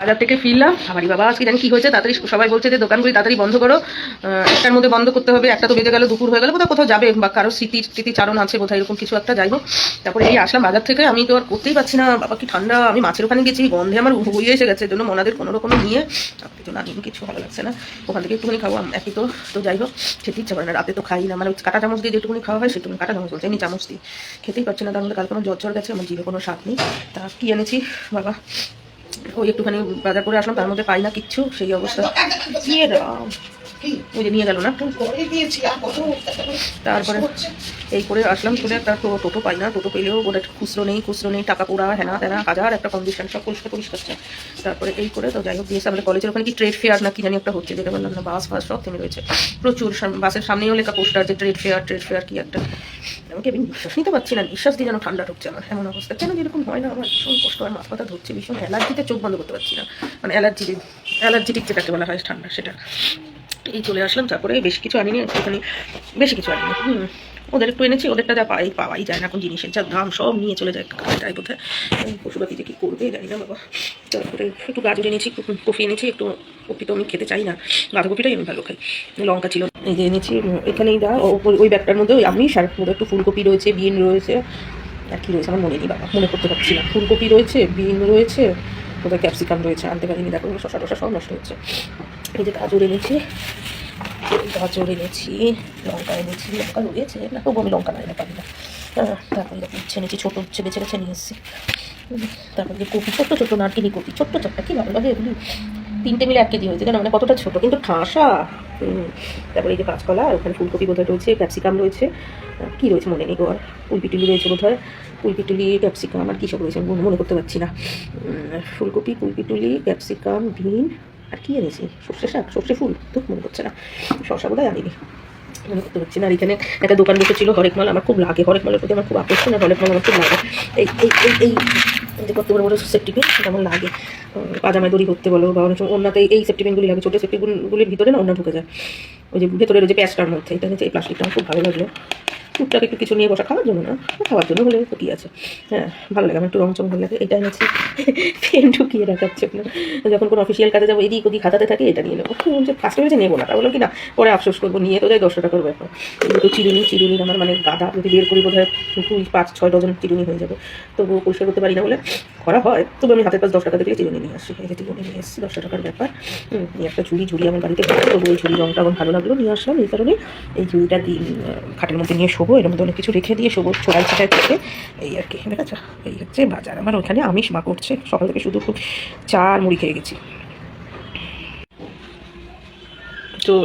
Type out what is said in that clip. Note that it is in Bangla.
বাজার থেকে ফিরলাম। আমারই বাবা আজকে জানি কি হয়েছে, তাড়াতাড়ি সবাই বলছে যে দোকানগুলি তাড়াতাড়ি বন্ধ করো। একটার মধ্যে বন্ধ করতে হবে, একটা তো বেজে গেল, দুপুর হয়ে গেল, কোথাও কোথাও যাবে বা কারও স্মৃতি স্মৃতিচারণ আছে কোথাও এরকম কিছু একটা যাই হোক তারপরে এই আসলাম বাজার থেকে, আমি তো আর করতেই পারছি না, বাবা কি ঠান্ডা, আমি মাছের ওখানে গেছি, গন্ধে আমার হয়ে এসে গেছে জন্য মনাদের কোনো রকম নিয়ে কিছু না কিছু ভালো লাগছে না। ওখান থেকে একটুখানি খাব আম- একই তো তো যাই হোক, খেতে ইচ্ছা করে না, রাতে তো খাই না মানে কাটা চামচ দিয়ে যেটুকুনি খাওয়া হয়, সেটুকুনি, কাটা চামচ বলছে এমনি চামচ দিই খেতেই পারছি না, তার মধ্যে কালকে আমার জ্বর জ্বর গেছে, আমার জিভে কোনো স্বাদ নেই। তা কি এনেছি, বাবা? ওই একটুখানি বাজার করে আসলাম তার মধ্যে পাই না কিচ্ছু সেই অবস্থা। কি রাম, ওই যে নিয়ে গেল না? তারপরে এই করে আসলাম চলে একটা টোটো পাই না টোটো পেলেও ওদের খুচরো নেই খুচরো নেই টাকা পোড়া হেনা তেনা হাজার একটা কন্ডিশন সব পরিষ্কার পরিষ্কার। তারপরে এই করে তো যাই হোক দিয়েছে আমাদের কলেজের ওখানে কি ট্রেড ফেয়ার না কি জানি একটা হচ্ছে যেটা বললাম না বাস ফাস সব থেমে রয়েছে। প্রচুর বাসের সামনেও লেখা পোস্টার যে ট্রেড ফেয়ার ট্রেড ফেয়ার কি একটা। আমাকে আমি নিঃশ্বাস নিতে পারছি না নিঃশ্বাস দিয়ে যেন ঠান্ডা ঢুকছে আমার এমন অবস্থা। কেন যেরকম হয় না আমার? ভীষণ কষ্ট হয় মাথা ব্যথা ধরছে ভীষণ অ্যালার্জিতে চোখ বন্ধ করতে পারছি না। মানে অ্যালার্জি অ্যালার্জিটিক যেটাকে বলা হয় ঠান্ডা সেটা। এই চলে আসলাম, তারপরে বেশি কিছু আনিনি, একটুখানি বেশি কিছু আনিনি। হুম, ওদের একটু এনেছি, ওদেরটা যা পাই, পাওয়াই যায় না, এখন জিনিসের যা দাম সব নিয়ে চলে যায় খাটায় বোধহয়। এই পশুপাতি যে কী করবে, জানি না বাবা। তারপরে একটু গাজর এনেছি, কফি এনেছি, একটু কফি তো আমি খেতে চাই না বাঁধাকপিটাই আমি ভালো খাই। লঙ্কা ছিল, এই যে এনেছি, এখানেই দা ওই ব্যাগটার মধ্যে ওই আমি সার মধ্যে একটু ফুলকপি রয়েছে, বিন রয়েছে, আর কি রয়েছে আমার মনে নেই বাবা, মনে করতে পারছি না। ফুলকপি রয়েছে, বিন রয়েছে কোথায় ক্যাপসিকাম রয়েছে আনতে পারিনি দেখো শশা টশা সব নষ্ট হচ্ছে। এই যে গাজর এনেছি গাজর এনেছি লঙ্কা এনেছি লঙ্কা রয়েছে না তবু আমি লঙ্কা না পারি না। হ্যাঁ, তারপরে দেখো উচ্ছে এনেছি ছোটো উচ্ছে বেছে বেছে নিয়ে এসেছি। তারপরে যে কপি ছোট্ট ছোট্টো নারকেলি কপি ছোট্ট ছোট্ট কী ভালো লাগে এগুলি। তিনটে মিলে এক কেজি হয়েছে কেন মানে কতটা ছোটো কিন্তু ঠাসা। তারপরে এই যে কাঁচকলা আর ওখানে ফুলকপি বোধহয় রয়েছে, ক্যাপসিকাম রয়েছে। কী রয়েছে মনে নেই গোয়ার কুলপিটুলি রয়েছে বোধহয়। কুলপিটুলি ক্যাপসিকাম, আর কী সব রয়েছে, মনে করতে পারছি না। ফুলকপি কুলপিটুলি ক্যাপসিকাম, বিন, আর কী এনেছি? সর্ষে শাক, সর্ষে ফুল তো মনে করছে না। শশা বোধহয় আনিনি। মনে করতে পারছি না, আর এখানে একটা দোকান বসেছিল হরেক মাল, আমার খুব লাগে। হরেক মালের প্রতি আমার খুব আকর্ষণ হরেক মাল আমার খুব লাগে। এই এই এই এই যে কত বড় বড় আমার লাগে। পাজামায় দড়ি করতে বলো বা অনেক সময় অন্যতে এই সেফটিপিনগুলি লাগে, ছোটো সেফটিপিনগুলির ভিতরে না অন্য ঢুকে যায়। ওই যে ভেতরে যে প্যাচটার মধ্যে, এটা হচ্ছে এই প্লাস্টিকটা আমার খুব ভালো লাগল। টুকটাক একটু কিছু নিয়ে বসা খাওয়ার জন্য না, খাওয়ার জন্য হলে তো কী আছে। হ্যাঁ ভালো লাগে, আমার একটু রং চং ভালো লাগে এটা এনেছি। পেন ঢুকিয়ে রাখাচ্ছে না। যখন কোনো অফিসিয়াল কাজে যাব, এদিক ওদিক হাতাতে থাকে, এটা নিয়ে নেব। যে ফার্স্টে ভেবেছে নেব না, তা বললাম কি না, পরে আফসোস করব, নিয়ে তো যাই দশটা টাকার ব্যাপার দুটো চিরুনি, চিরুনির আমার মানে গাদা, যদি বের করি বোধ হয় দুই, পাঁচ, ছয় ডজন চিরুনি হয়ে যাবে। তবুও পরিষ্কার করতে পারি না বলে করা হয়, তবু আমি হাতের কাছে দশ টাকা দেখলে চিরুনি নিয়ে আসি। এই চিরুনি নিয়ে এসেছি দশটা টাকার ব্যাপার। নিয়ে একটা ঝুড়ি ঝুড়ি আমার বাড়িতে তবু ওই ঝুড়ি রঙটা আমার ভালো লাগল, নিয়ে আসলাম। এই কারণে এই ঝুড়িটা খাটের মধ্যে নিয়ে শোবো এর এরকম ধরনের কিছু রেখে দিয়ে শোবো ছোড়াই ছোটাই থেকে এই আর কি ঠিক আছে এই হচ্ছে বাজার। আমার ওইখানে আমিষ মা করছে, সকাল থেকে শুধু খুব চা মুড়ি খেয়ে গেছি। তো